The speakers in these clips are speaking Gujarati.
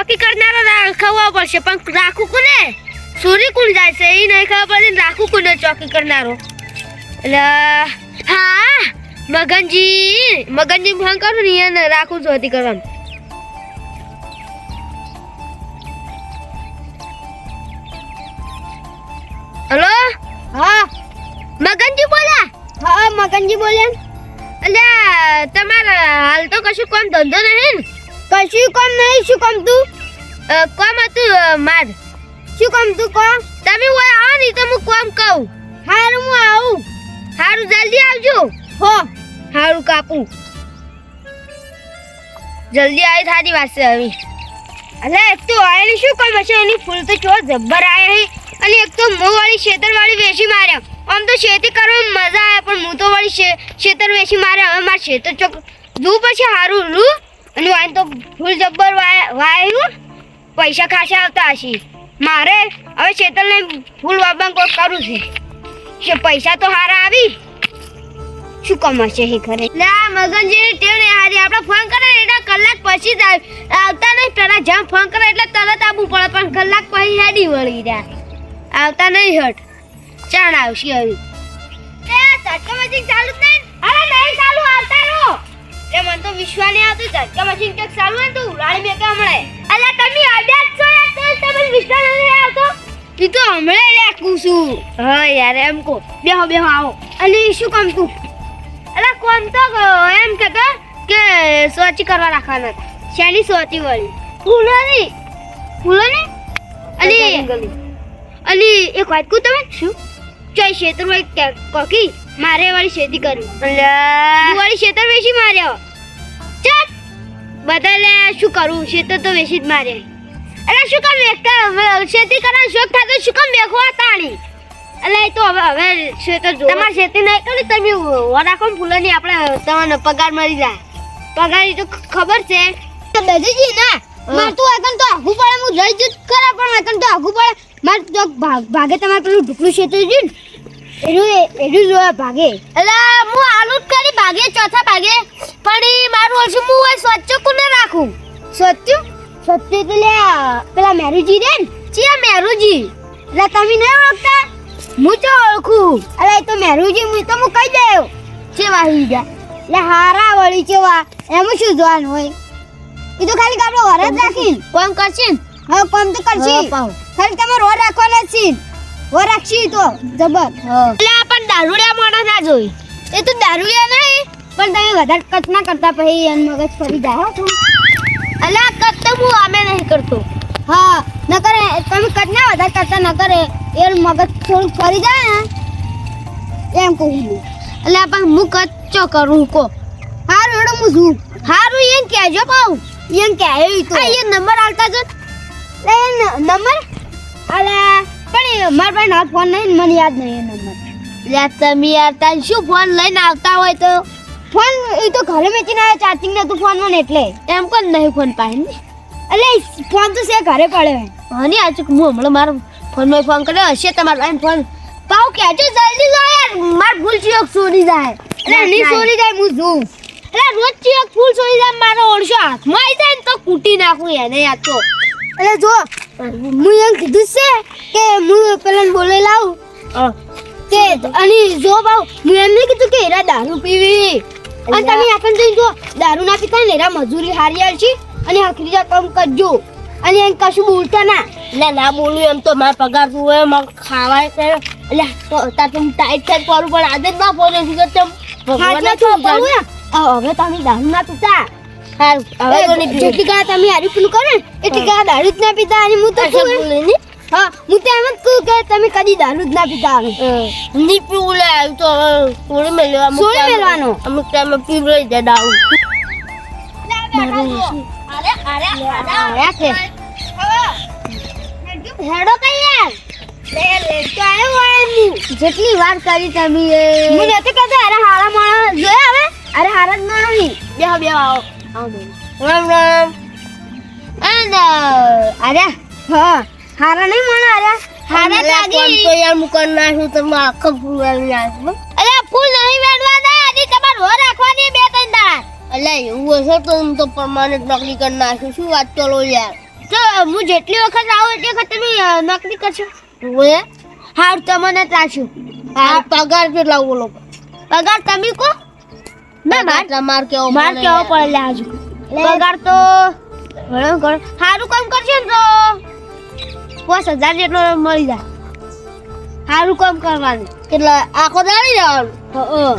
ચોકી કરનારો રાખવા પડશે. પણ રાખું કોને સૂરી કોણ જાય છે? એ નહીં ખબર પડે રાખું કોને ચોકી કરનારો. એટલે હા મગનજી મગનજી ફોન કરું ને એને રાખું ચોથી કરવાનું. હલો? હા. મગનજી બોલ્યા હા મગનજી બોલ્યા અલ્યા તમારા હાલ તો કશું કોમ ધંધો નહીં ને? કશું કામ નહીં શું કામ તું? કોમ હતું માર. શું કામ તું કો તમે ઓય આવો નહીં તો હું કોમ કહું. હારું હું આવું. હારું જલ્દી આવજો. હો. હારું કાપું જલ્દી આવી થારી વાસે આવી. અલે એક તો આયલી શું કામ હશે? એની ફૂલ તો ચો જબ્બર આયા હે. અને એક તો મો વાળી શેતર વાળી વેશી માર્યા. આમ તો ખેતી કરવાની મજા આવે પણ હું તો વાળી શેતર વેશી માર્યા. હવે મારે શેતર ચોક દૂ પછી હારું રૂ અને વાય તો ફૂલ જબ્બર વાય પૈસા ખાસા આવતા હશે. મારે હવે શેતલને ફૂલ વાવવાનું કોઈ કરવું છે. પૈસા તો હારા આવી. શું કમાશે હે ખરે ના મગનજી ટેવ ને હારી. આપણે ફોન કરે એટલે કલાક પછી જ આવે આવતા નહીં. પેલા જ્યાં ફોન કરે એટલે તરત આવવું પડે. પણ કલાક પછી હેડી વળી રહ્યા આવતા નહીં હટ. ચાણ આવશે હવે. ચાલુ જ નહીં અરે નહીં ચાલુ આવતા રહો. એ મને તો વિશ્વાસ નહીં આવતું ઝટકા મશીન કંઈક ચાલુ ને તો ઉલાડી મેં કે હમણાં અલ્યા તમે અડ્યા જ છો યાર તો તમને વિશ્વાસ નથી આવતો? તું તો હમણાં લે છું. હા યાર એમ કો બેહો બેહો આવો. અને શું કામ તું? અલા કોણ તો એમ કે કે સોચી કરવા રાખવાના. શેની સોચી વાળી? ફૂલોની. ફૂલોની? અલી અલી એક વાત કહું તમે શું? ચોઈ ખેતરમાં એક કે- કોકી? મારે વાળી ખેતી કરી લે વાળી ખેતર વેચી માર્યો ચાલ. બધા લે શું કરું? ખેતર તો વેચી જ મારે. અરે શું કામ ખેતી કરવાનો શોખ થાય તો શું કામ વેખવા તાણી? એટલે તો હવે હવે ખેતર જો તમારે ખેતી નહીં કરી તમે વોરાખોન ફૂલો નહીં આપણે તમને પગાર મળી જાય. પગાર તો ખબર છે. દજીજી ના. માર તો આગળ તો આગું પડે હું રહી જ ખરા પણ આગળ તો આગું પડે. માર તો ભાગ ભાગે તમારે પેલું ઢુકલું તો જ એનું એનું જોયા ભાગે. એટલે હું આલુ જ કરી ભાગે ચોથા ભાગે. પણ મારું ઓછું હું હોય સ્વચ્છ કોને રાખું. સત્યુ સત્યુ તો લે પેલા મેરુજી રે ચિયા મેરુજી? એટલે તમે નહીં ઓળખતા? હું તો ઓળખું. અરે એ તો મેરુજી હું તો હું કહી દઉં. ચેવા હી ગયા? એટલે હારા વળી કેવા. એમ શું જોવાનું હોય? એ તો ખાલી આપણે વરદ રાખીને કોમ કરશે હવે કોમ તો કરશી. ખાલી તમારે રોડ રાખવાના છે વો તો જબર. એટલે પણ દારૂડિયા માણસ ના જોઈ. એ તો દારૂડિયા નહીં પણ તમે વધારે કચ ના કરતા પછી એમ મગજ ફરી જાય થોડું. એટલે કદ તો હું આમે નહીં કરતો. હા ન કરે તમે કચ ના વધારે કરતા ન કરે એ મગજ થોડું ફરી જાય ને એમ કહું છું. એટલે પણ હું કચ્ચો કરું કો હારું એડો હું છું હારું એમ કહેજો પાઉ. એમ કે આવ્યું તો. આ એ નંબર આલતા જો. નંબર? અલે પણ મારા પાસે હાથ ફોન નહીં મને યાદ નહીં એ નંબર. યાદ તમે યાર તાર શું ફોન લઈને આવતા હોય તો? ફોન એ તો ઘરે મેચીને આવ્યો ચાર્જિંગ નતું ફોનમાં ને એટલે. એમ કોણ નહીં ફોન પાસે ને એટલે ફોન તો છે ઘરે પડ્યો હા ની આજે હું હમણાં મારો ફોનમાં ફોન કર્યો હશે તમારો એમ ફોન. પાઉ કહેજો જલ્દી લો યાર માર ભૂલ ચિયોક સોરી જાય. એટલે ની સોરી જાય હું જોઉં. એટલે રોજ ચિયોક ફૂલ સોરી જાય મારો ઓળશો હાથમાં આવી જાય ને તો કૂટી નાખું એને યાર તો. એટલે જો હું એમ કીધું છે કે હું પેલા બોલે લાવું. કે અને જો ભાવ હું એમ નહીં કીધું કે એરા દારૂ પીવી. અને તમે આપણને જોઈ જો દારૂ ના પીતા ને એરા મજૂરી હારી આવશે અને આખરી જા કામ કરજો. અને એમ કશું બોલતા ના. એટલે ના બોલું એમ તો મારા પગાર તું હોય મારે ખાવાય છે. એટલે તો તાર તો ટાઈટ ટાઈટ કરું પણ આદત ના પડે શું કે તેમ. હવે તમે દારૂ ના પીતા. તો પીવું. જેટલી કાળા તમે હારી પેલું કરે એટલી કાળા દારૂ જ ના પીતા અને હું તો. હા હું તો એમ જ કહું કે તમે કદી દારૂ જ ના પીતા હમ. નહીં પીવું લે આવ્યું તો હવે અમુક છોડી ટાઈમે- મેલવાનો? અમુક ટાઈમે પીવડાવી દે દારૂ. આયા કે હેડો કઈ યાર. જેટલી વાર કરી તમે હું નથી કહેતો અરે હારા માણસ. જોયા હવે? અરે હારા જ માણસ નહીં. બેહો બે આવો આવો. રામ રામ અરે હા હારા નહીં માણસ અરે હારા તાજી તો યાર મુકન નાખ્યું તમે આખો ફૂલ વાળી અરે ફૂલ નહીં વેડવાના આની તમારે હો રાખવાની બે ત્રણ દાડા એટલે એવું હશે તો હું તો પરમાનન્ટ નોકરી કરી નાખ્યું શું? વાત ચલો યાર તો હું જેટલી વખત આવું એટલી વખત તમે નોકરી કરશો ઓએ હાર તમને ત્રાસ્યું હા પગાર કેટલા બોલો? પગાર તમે કો? ના માર તમાર કેવો માર કેવો પડે લે આજુ. પગાર તો ઘણો ઘણો. સારું કામ કરશે ને તો. પાંચ હજાર જેટલો મળી જાય. સારું કામ કરવાનું. કેટલા આખો દાડી જવાનું.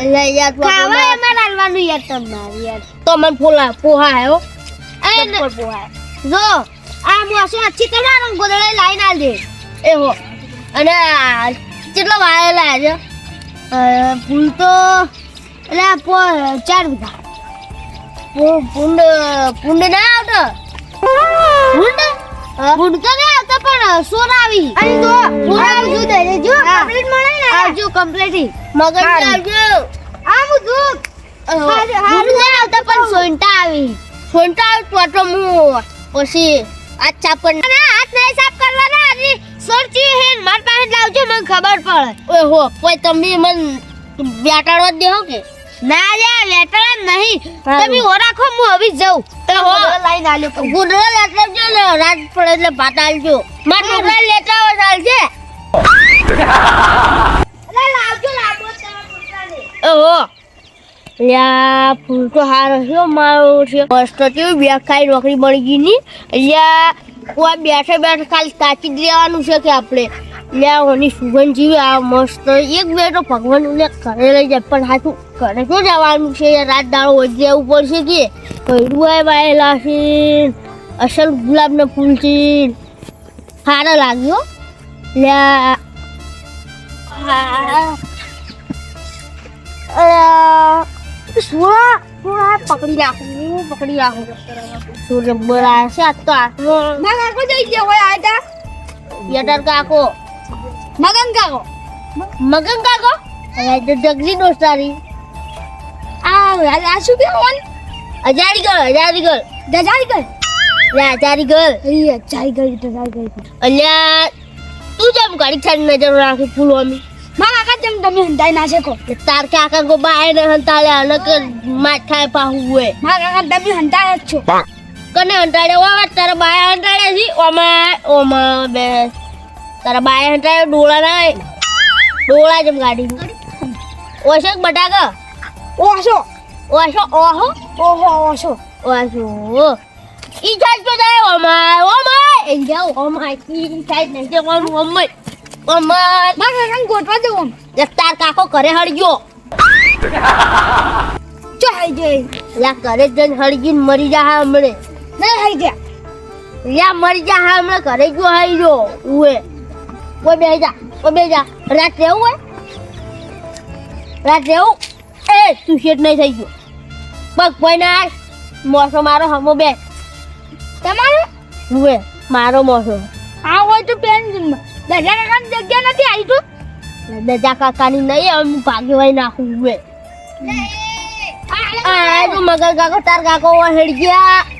એટલે યાર ખાવા એમાં લાલવાનું યાર તમારે યાર. તો મને ફોલા પોહા આવ્યો અને જો આ મોસો અચ્છી તમારો ગોદડે લાઈન આલ દે. એ હો. અને કેટલો વાયેલા આજે ફૂલ તો એટલે ચાર વીઘા. પૂંડ પૂંડ ના આવતો? ફૂંડ ફૂંડ તો ના આવતો પણ સોર આવી. અને તો ફૂંડ આવજો જો કમ્પ્લીટ મળે ને. આવજો કમ્પ્લીટ મગજ આવજો. આમ જો ફૂંડ ના આવતો પણ સોંટા આવી. સોંટા આવતો તો હું પછી આ ચાપણ હાથ નહીં સાફ કરવાના. અને સોરચી હે માર પાસે લાવજો મને ખબર પડે. ઓહો હો કોઈ તમે મન બેટાડવા દેહો કે? ના રે લેટરા નહીં. તમે ઓ રાખો હું હવે જાઉં. તમે હો. લાઈન આલ્યો ગુડરા લેતા જો ને રાત પડે એટલે ભાત આલજો. માર લેતા આવો ચાલશે અરે લાવજો લાવો તમે પોતાને ઓહો. યા ફૂલ તો હારો છે મારો છે. મસ્ત કેવું બે ખાઈ નોકરી મળી ગઈ ની. અહીંયા કોઈ બેઠે બેઠે ખાલી કાચી જ રહેવાનું છે કે આપણે? લ્યા ઓની સુગંધ જીવે આ મસ્ત એક બે તો ભગવાન ને ઘરે લઈ જાય પણ હાથું ઘરે તો જવાનું છે? રાત દાડો વધી જવું પડશે કે? કઈડું વાયેલા છે અસલ ગુલાબના ફૂલ છે સારા લાગ્યો લ્યા સુરા સુરા પકડી રાખું પકડી રાખું. સૂર્ય બોલાય છે આ તો આત્મા ના કાકો જઈ ગયા હોય આટા યટર કાકો કાકો અરે તો જગજી દોસ્તારી આ આ શું કેવું અજારી ગળ અજારી ગળ દજાઈ ગઈ લે અજારી ગળ અરે ચાઈ ગઈ દજાઈ ગઈ અલ્યા તું જેમ ઘડી છાડી નજર રાખી અમે માં કાકા જેમ તમે હંતાઈ ના શકો. તાર કાકા કો બાય ને હંતાળે અલગ માથાએ પાહુ હોય. માં કાકા તમે હંતાય જ છો. કને હંતાડે? ઓ તારા બાય હંતાડે છી. ઓમાં ઓમાં બે તારા બાય હંતાડે ડોળા ના ડોળા જેમ ગાડી. ઓછો બટાકા? ઓશો. ઓશો ઓહો. ઓહો ઓશો. ઓશો. ઈ સાઈડ તો જાય ઓમાય ઓમાય એ જાઓ માય. ઈ સાઈડ નહીં માય ઓ માય. માં રંગ ગોઠવા દે ઓમ. તાર કાકો ઘરે હળગ્યો. ચો હઈ જઈ લા ઘરે જઈને હળગીને મરી જા હમણે. નહીં હઈ ગયા. યા મરી જા હમણે ઘરે ગયો હઈ જો ઉએ કોઈ બે જા કોઈ બે જા રાત રહેવું હોય રાત રહેવું એ તું શેઠ નહીં થઈ ગયો બસ કોઈ ના મોસો મારો હમો બે તમારે મારો મોસો આ હોય તો પેન કાકાની જગ્યા નથી આવી તો દજા કાકાની નહીં હવે હું ભાગે નાખું આ તું મગર કાકો તાર કાકો હેડ ગયા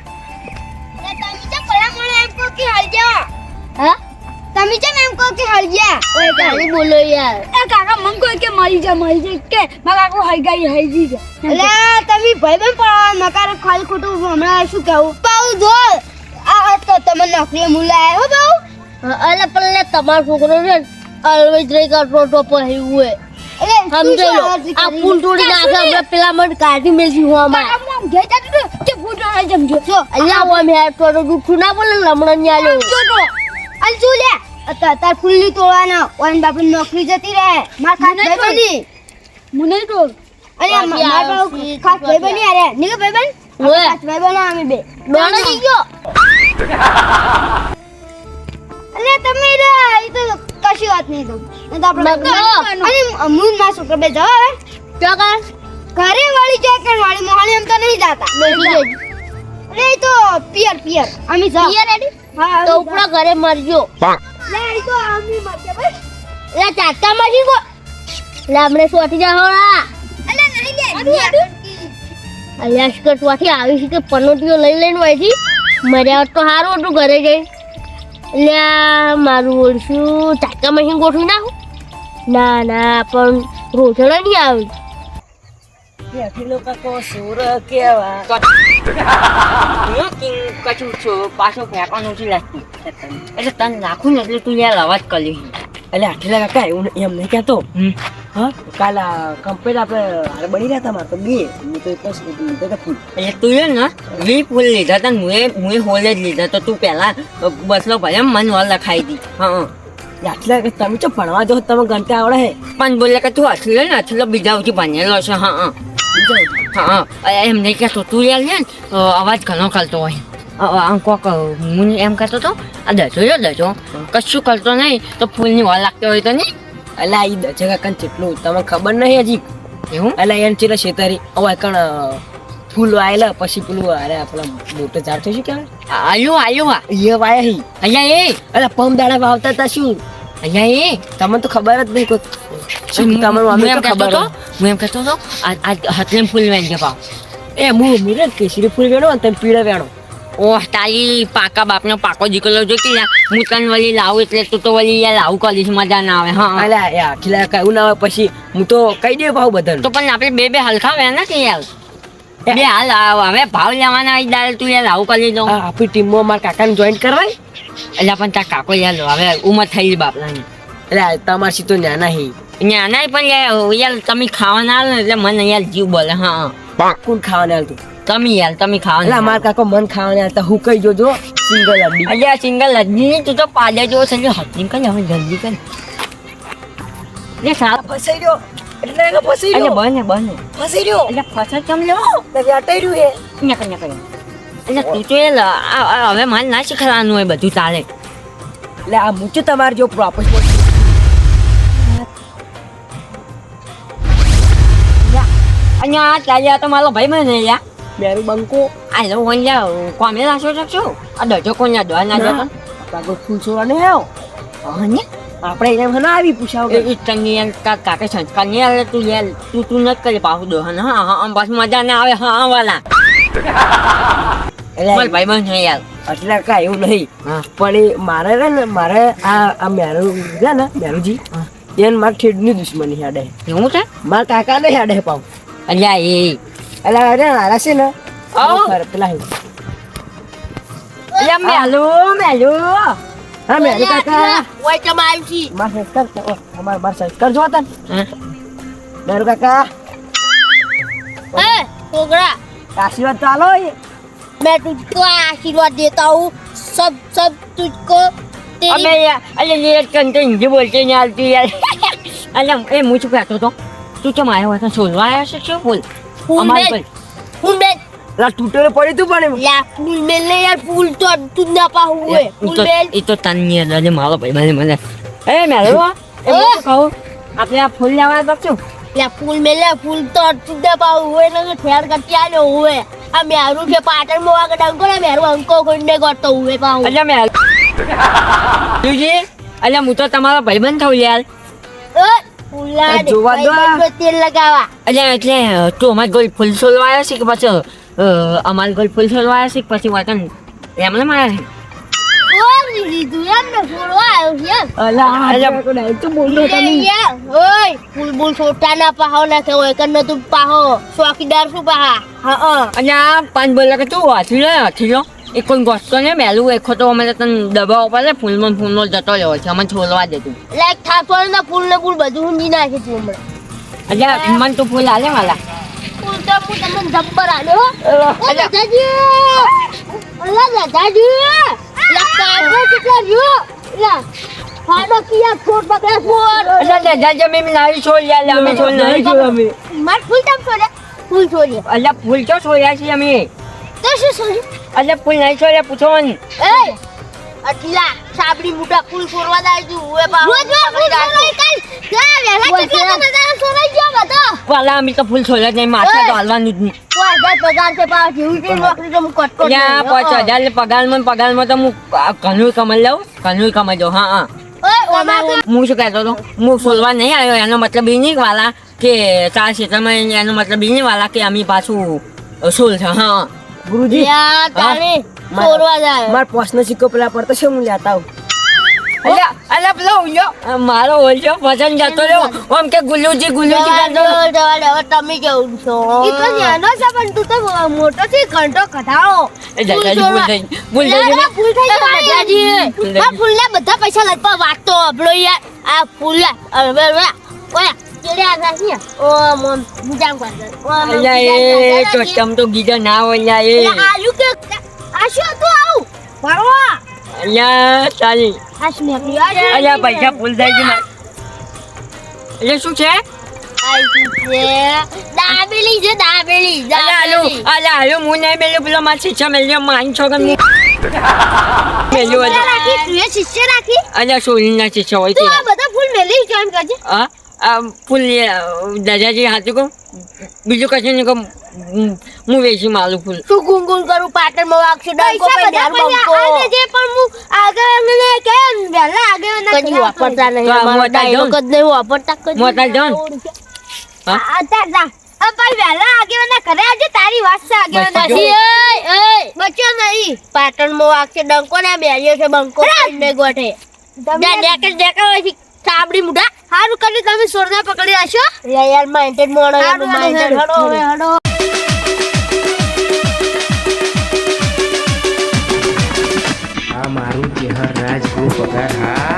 કહો ઓય કાલી બોલો યાર. એ કાકા મન કોઈ કે મરી જા મરી જા કે મારા કાકો હઈ ગઈ હઈ જી જા એટલે તમે ભાઈ બેન પણ નકાર ખાલી ખોટું હમણાં શું કહું? પાઉ જો આ તો તમે નોકરી મુલા હો બાઉ. અલે પલ્લે તમારો છોકરો ને અલવેજ રહી કરતો તો ઉએ એટલે સમજો આ ફૂલ તોડી નાખે આપણે પેલા મને કાઢી મેલજી હું અમાર ઘેર જાતું તો તે ફૂટો ના જમજો જો અલ્યા હું મેં તો દુખ ના બોલે લમણનની આલ્યો જો તો. અલ જો લે? અતા તાર ફૂલની તોડવાના. ઓન બાપુ નોકરી જતી રહે. માર ખાસ ભાઈ બની. મુને તો. અરે માર બાપુ ખાસ ભાઈ બની અરે. નીકે ભાઈ બન. ખાસ ભાઈ બનો અમે બે. દોડો થઈ ગયો. અરે તમે રે એ તો કશી વાત નહીં તો એ તો આપણે અરે અને મૂનમાં છોકરા બે જાવ હવે. ચોકસ ઘરે વાળી જાય કે વાળી મોહાણી એમ તો નહીં જાતા. અરે તો પિયર પિયર. અમે જાવ પિયર રેડી હા તો ઉપરો ઘરે મરજો. લે એ તો બસ લે મરી હમણે સોટી જા હોળા અલે નહીં દે અલ્યા સ્કર્ટ વાથી આવી છે કે પનોટીઓ લઈ લઈને વાયથી. મર્યા તો સારું હતું ઘરે જઈ એટલે મારું ઓળશું. ચાકા મશીન ગોઠવી નાખું. ના ના પણ રોજડા નહીં આવી. Kako sura kewa. King પાછું છો- પાછું ફેંકવાનું લાગતું એટલે તને નાખું ને એટલે તું યાર અવાજ કરી એટલે આટલા કાકા એવું એમ નહીં કહેતો. હા કાલ કમ્પ્લેટ આપણે બની રહ્યા હતા મારે તો બે હું તો એક જ લીધો તો ફૂલ. એટલે તું એ ને વી ફૂલ લીધા હતા મુએ મુએ હોલે જ લીધા તો તું પહેલા બસલો ભલે મન હોલ લખાઈ દી. હા આટલા કે તમે ચો ભણવા જો તમે ગણતા આવડે હે. પણ બોલે કે તું હથલો ને હથલો બીજા ઉછી ભણેલો છે. હા હા. હા એમ નહીં કહેતો તું યાર છે ને અવાજ ઘણો કરતો હોય. આમ કોક હું એમ કહેતો તો આ દજો જો દજો. કશું કરતો નહીં તો ફૂલની વાર લાગતો હોય તો નહીં. એટલે આ દજો કાકા કેટલું તમને ખબર નહીં હજી? એવું? એટલે એમ ચેલા શેતારી અવાય કણ ફૂલ વાયેલા પછી પેલું અરે આપણા મોટો ઝાડ થયું શું કહેવાય આયો આયો એ વાયા હી. અહીંયા એ. એટલે પમ દાડા વાવતા હતા શું? અહીંયા એ. તમને તો ખબર જ નહીં કોઈ. શું તમને અમે એમ કહેતો ખબર હું એમ કહેતો તો આ આ હાથને ફૂલ વેણ કે પાવ. એ હું મુરે કેસરી ફૂલ વેણો અને તમે પીળા વેણો. ઓહ તારી પાકા બાપનો પાકો દીકરો જો કે હું તને વળી લાવું એટલે તું તો વળી યાર લાવું કરીશ મજા ના આવે હા. અલ્યા કાકા ના આવે પછી હું તો કહી દે ભાવ બધાને. તો પણ આપણે બે બે હલકા વે કે યાર. બે હાલ હવે ભાવ લેવાના આવી દાલ તું યાર લાવું કરી દઉં. આપણી ટીમમાં મારા કાકાને જોઈન કરવાય? એટલે પણ તાર કાકો યાર હવે ઉંમર થઈ બાપલાની. એટલે તમારી તો નાના હી નાના પણ યાર તમે ખાવાના આવો ને એટલે મને યાર જીવ બોલે હા કોણ ખાવાને હાલતું તમે યાર તમે એટલે ખાવાના મારા કાકો મન ખાવાને હાલતા હું કહી જોજો સિંગલ અડ્ડી અલ્યા સિંગલ અડ્ડી તું તો પાડે જો છે એટલે હથની કર હવે જલ્દી કર. લે સાહેબ ફસાઈ રહ્યો. એટલે એને ફસાઈ અલ્યા રહ્યો. બને બને. ફસાઈ રહ્યો. એટલે ફસાઈ કેમ એટલે અટાઈ રહ્યું એ ન્યા કન્યા કન્યા એટલે તું તો એ લ- હવે મારે ના શીખવાનું હોય બધું ચાલે એટલે આ મૂચું તમારે જો પ્રોપર અહીંયા આ ચાલ્યા તો મારો ભાઈ બને લ્યા મેરું બંકો આ લો કોમે લાશો શકશો આ દજો કોણ લ્યા દવા ના જતો કાકો ફૂલ છોડવા નહીં આવ્યો આપણે એને મને આવી પૂછાવ એ તંગી યાર કા કાકે સંસ્કાર નહીં લે તું યાર તું તું નથી કરી પાહુ દો હન હા હા આમ બસ મજા ના આવે હા હા વાલા મારો એટલે ભાઈ બને યાર એટલે કાંઈ એવું નહીં પણ એ મારે છે ને મારે આ આ મેરુ છે ને મેરુજી. એને મારા ઠેડની દુશ્મની હેડે એવું છે મારા કાકા ને હેડે પાવ અલ્યા એ અલ્યા અરે મારા છે ને પેલા અલ્યા મેલો મેલો હા મેલો કાકા ઓય ચમ આવી માર સાઈડ કર ઓ અમાર માર સાઈડ કર જો તન મેલો કાકા એ કોગરા આશીર્વાદ ચાલો मैं तुझको आशीर्वाद देता हूँ सब सब तुझको अबे यार अरे ये कंटेन जो बोलते नहीं आती यार अरे ए मुझे कहते तो તું કેમ આવ્યો હતો શોધવા આવ્યો છે શું બોલ અમારી ફૂલ બેન. લા તૂટેલો પડી તું પણ લા ફૂલ બેન ને યાર ફૂલ તો તું ના પાહું હોય. ફૂલ બેન. એ તો તન્ય દાદે મારો ભાઈ મને મને. એ મેરો એ હું કહું. આપણે આ ફૂલ લેવા બચ્યું લા ફૂલ મેલે ફૂલ તો તું ના પાહું હોય ને ઠેર કરતી આલ્યો હોય. આ મેરું કે પાટણ મોવા આગળ અંકો ને મેરું અંકો કોઈને કરતો હોય પાહું. એટલે મેરું તુજી અલ્યા હું તો તમારો ભાઈબંધ થઉં યાર. ફૂલ સોલવાયો છે કે પછી અમારે ગોલ ફૂલ સોલવાયો છે કે પછી વતન એમને પાંચ બોલા કે તું હાથી હાથી એ કોઈ ગોસ્તો ને મેલું એખો તો અમે તને દબાવ પડે ફૂલમાં ફૂલમાં જતો રહ્યો છે અમે છોડવા દેતું લાઈક થાપણ ના ફૂલ ને ફૂલ બધું ઊંધી નાખે છે હમણાં. અલ્યા મને તું ફૂલ આલે વાલા. ફૂલ તો હું તમને જબ્બર આલ્યો હો. અલા દાદાજી! અલા દાદાજી! લા કાઢો કેટલા રહ્યો? લા ફાડો કિયા છોડ પકડા છોડ અલ્યા લે જા જા મેં લાવી છોડ યાર અમે છોડ નહીં જોયું અમે. માર ફૂલ તમ છોડે ફૂલ છોડે તો છોડ્યા છીએ અમે? તો શું ફૂલ નહીં છોડે પૂછો ને એ અટલા સાબડી મોટા પુલ છોડવા દાય તું હવે બા રોજ રોજ પુલ છોડવાય કાલ. જા વેલા કેટલા તો નજારા છોડાઈ ગયો બધો વાલા અમે તો ફૂલ છોડ્યા નહીં માથા તો હાલવાનું જ નહીં. પાંચ પગાર છે પા જેવી તે નોકરી તો હું કટકો યા પાંચ હજાર ને પગારમાં પગારમાં તો હું ઘણું કમાઈ લઉં ઘણું કમાઈ જાઉં હા હા. ઓય ઓમાં તો હું શું કહેતો હતો? હું છોડવા નહીં આવ્યો એનો મતલબ એ નહીં વાલા કે તારા ક્ષેત્રમાં એનો મતલબ એ નહીં વાલા કે અમે પાછું સોલ છે હા. ગુરુજી મારા- જાય. માર પોસનો સિક્કો પેલા પડતો છે હું લેતા આવું? અલ્યા અલ્યા પેલો ઉલ્યો. મારો ઓલ્યો પસંદ જતો રહ્યો. ઓમ કે ગુલ્લુજી ગુલ્લુજી કરતો હવે તમે કેવું છો. તો નાનો છે પણ તું તો મોટો છે ઘંટો કઢાવો એ ભૂલ થઈ ભૂલ આ ફૂલના બધા પૈસા લઈ વાત તો આપણો યાર. આ ફૂલ હવે ઓયા ના પૈસા શું છે દાબેલી છે દાબેલી દાબેલી અલ્યા આલુ હું નહીં મેલ્યો પેલો મારા શિક્ષા મેલ્યો માન છો કે મેલ્યો રાખી તું શિષ્ય રાખી અલ્યા સોનીના શિષ્ય હોય તું બધા ફૂલ મેલી કેમ કરજે હા? આ ફૂલ દાદાજી હાથું કહું? બીજું કશું નહીં કહું. હું- વેચી માલું ફૂલ. શું ગુનગુન કરું? પાટણમાં વાગશે ડંકો છે પણ હું આગળ ને કે વેલા આગળ ના કદી વાપરતા નહીં અમારો ડાયલોગ જ નહીં વાપરતા કદી મોટા જોન. હા? અત્યારે જા અ ભાઈ વહેલા આગળ આજે તારી વાત છે આગળ નથી બસ પછી એય, એય, બચ્યો નહીં. પાટણમાં વાગશે ડંકો ને બેરિયો છે બંકો ને ગોઠે. તમે ડેકે દેખાવ છે સાબડી મુઢા. સારું કરી તમે સોરના પકડી રાખશો લે યાર માઇન્ડેડ મોણો હારું, હારું, હડો હવે હડો આ મારું ચેહર રાજ ગ્રુપ પગાર. હા.